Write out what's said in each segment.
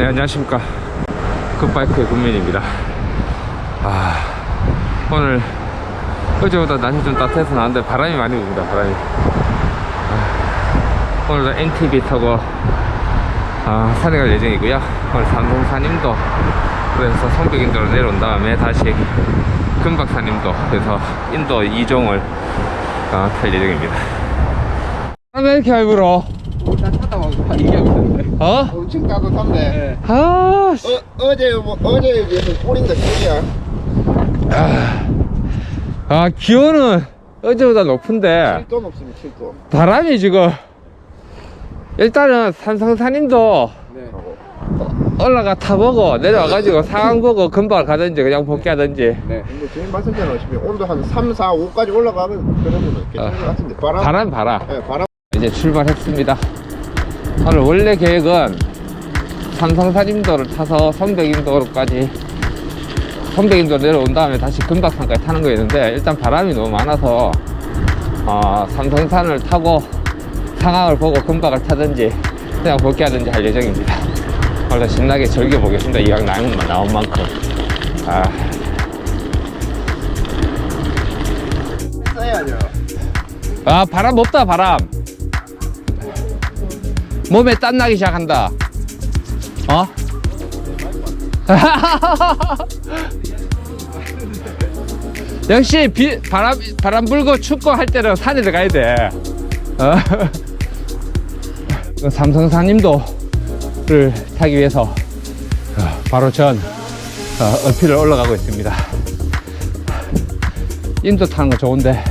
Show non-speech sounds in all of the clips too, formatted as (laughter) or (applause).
네, 안녕하십니까. 굿바이크의 군민입니다. 아, 오늘 어제보다 날씨 좀 따뜻해서 나왔는데 바람이 많이 붑니다, 바람이. 아, 오늘도 NTV 타고 아, 산에 갈 예정이고요. 오늘 삼동사님도 그래서 성벽인도로 내려온 다음에 다시 금박사님도 그래서 인도 이종을 아, 탈 예정입니다. 아, 왜 이렇게 알불어? 얘기하고 있는데. 어? 엄청 따뜻한데. 아, 씨. 어, 어제 뭐 어제에 비해서 꼴인가 꼴이야? 아, 기온은 어제보다 높은데. 7도 높습니다 7도. 바람이 지금 일단은 삼성사님도 네. 올라가 타보고 내려와가지고 상황 보고 금방 가든지 그냥 복귀하든지. 네. 근데 주인 말씀대로 하시면 온도 한 3, 4, 5까지 올라가면 그러면 괜찮을 것 같은데. 바람 바람 봐라. 네, 바람 이제 출발했습니다 오늘 원래 계획은 삼성사림도를 타서 선백인도로까지 선백인도 내려온 다음에 다시 금박산까지 타는 거였는데 일단 바람이 너무 많아서 어, 삼성산을 타고 상황을 보고 금박을 타든지 그냥 복귀하든지 할 예정입니다. 오늘 신나게 즐겨보겠습니다. 이왕 나온, 나온 만큼. 아, 아 바람 없다 바람 몸에 땀 나기 시작한다 어? (laughs) 역시 비, 바람 바람 불고 춥고 할 때는 산에 들어가야 돼 어? (laughs) 그 삼성산님도를 타기 위해서 어, 바로 전 어, 어필을 올라가고 있습니다 인도 타는 거 좋은데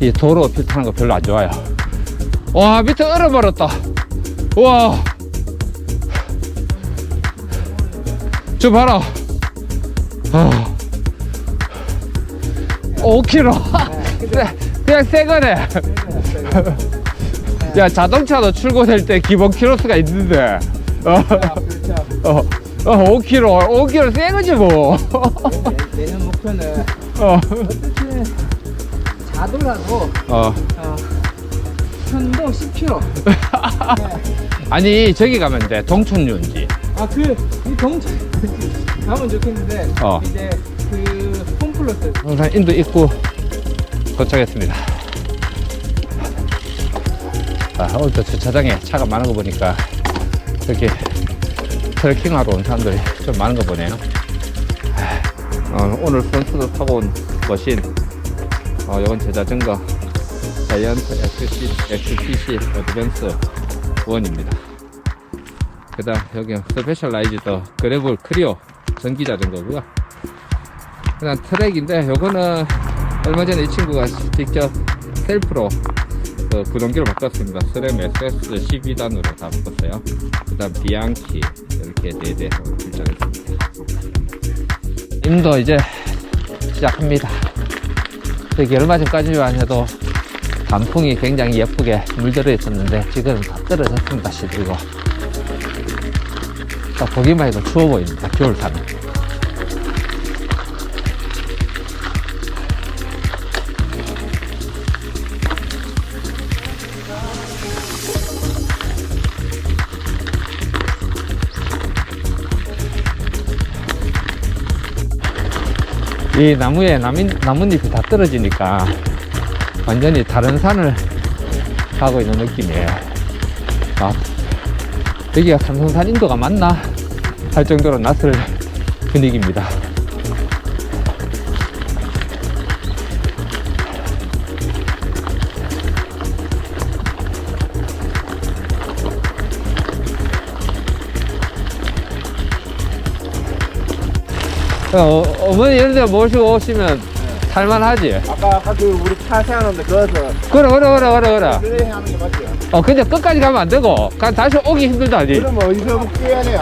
이 도로 어필 타는 거 별로 안 좋아요. 와, 밑에 얼어버렸다. 와. 저 봐라. 아. 5kg. (laughs) 그냥 새 거네. 야, 자동차도 출고될 때 기본 키로수가 있는데. 어, 그렇죠 어, 어 5kg. 5kg 새 거지 뭐. 내 년 목표는 어. 어떻게 자도라도 어. 어, 편도 10km (laughs) 아니, 저기 가면 돼. 동촌유원지. 아그 이 동체 (laughs) 가면 좋겠는데 어. 이제 그 홈플러스 항상 인도 입구 도착했습니다. 아, 오늘도 주차장에 차가 많은 거 보니까 이렇게 트레킹하러 온 사람들이 좀 많은 거 보네요. 어, 오늘 선수도 타고 온 머신, 어, 이건 제 자전거, 자이언트 XC, XTC 어드밴스 1입니다. 그 다음 여기 스페셜라이즈드 그래블 크리오 전기 자전거고요. 그냥 트랙인데 요거는 얼마 전에 이 친구가 직접 셀프로 그 구동기를 바꿨습니다. 스램 SS 12단으로 다 바꿨어요. 그 다음 비앙키 이렇게 네대 출전했습니다. 임도 이제 시작합니다. 여기 얼마 전까지만 해도 단풍이 굉장히 예쁘게 물들어 있었는데 지금은 다 떨어졌습니다. 시들고 딱 보기만 해도 추워 보입니다. 겨울산은. 이 나무에 나뭇잎이 다 떨어지니까 완전히 다른 산을 가고 있는 느낌이에요. 아, 여기가 삼성산 인도가 맞나? 할 정도로 낯설 분위기입니다. 어, 어머니 이런 데 모시고 오시면 살만하지? 아까 그 우리 차 세워놓는데 그어서 그래, 그래, 그래, 그래, 그래. 그래 하는 게 맞죠? 어, 근데 끝까지 가면 안 되고, 그냥 다시 오기 힘들다니. 그럼 어디서 뛰어야 돼요?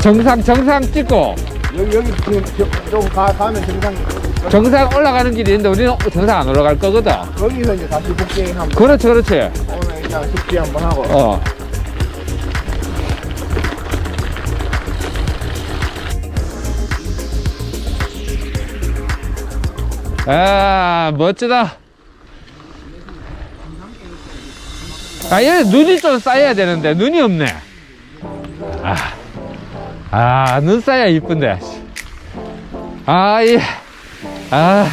정상, 정상 찍고, 여기 여기 지금 저- 좀 가, 가면 정상 정상 올라가는 길이 있는데 우리는 정상 안 올라갈 거거든. 거기서 이제 다시 복귀하면 그렇지, 그렇지. 오늘 일단 숙지 한번 하고 어. 아, 멋지다. 아, 얘 눈이 좀 쌓여야 되는데, 눈이 없네. 아, 아, 눈사야 이쁜데. 아, 이, 아.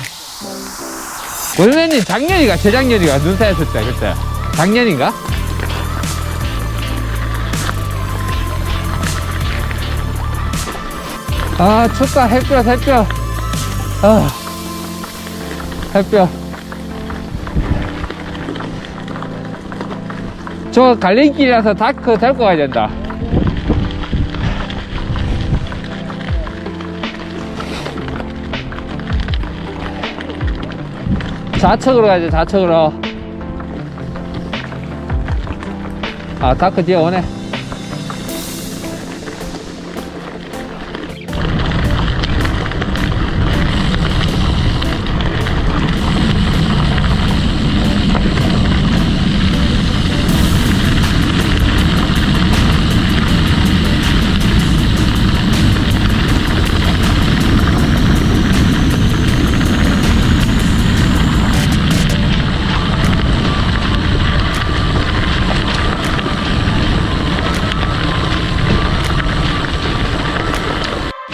원래는 작년이가, 재작년이가 눈사였을 때, 그때. 작년인가? 아, 춥다. 햇볕, 햇볕. 아, 햇볕. 저 갈림길이라서 다크 데리고 가야 된다. 좌측으로 가야지, 좌측으로. 아, 다크 뒤에 오네.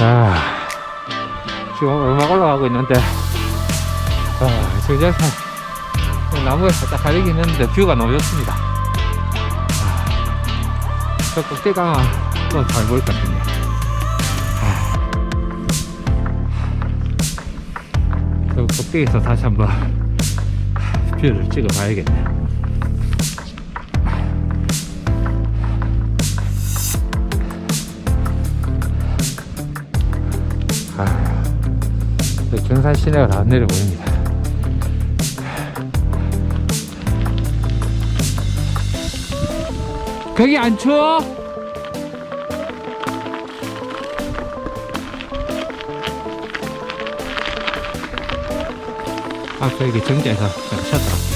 아, 지금 얼마 올라가고 있는데, 아, 정자산 나무에 살짝 가리긴 했는데 뷰가 너무 좋습니다. 아, 저 꼭대기 가면 또잘 보일 것 같은데. 아, 저 꼭대기에서 다시 한번 뷰를 찍어 봐야겠네. 아, 네, 경산 시내가 다 내려 보입니다. 거기 안 추워? 아까 여기 정자에서 좀 쉬었다.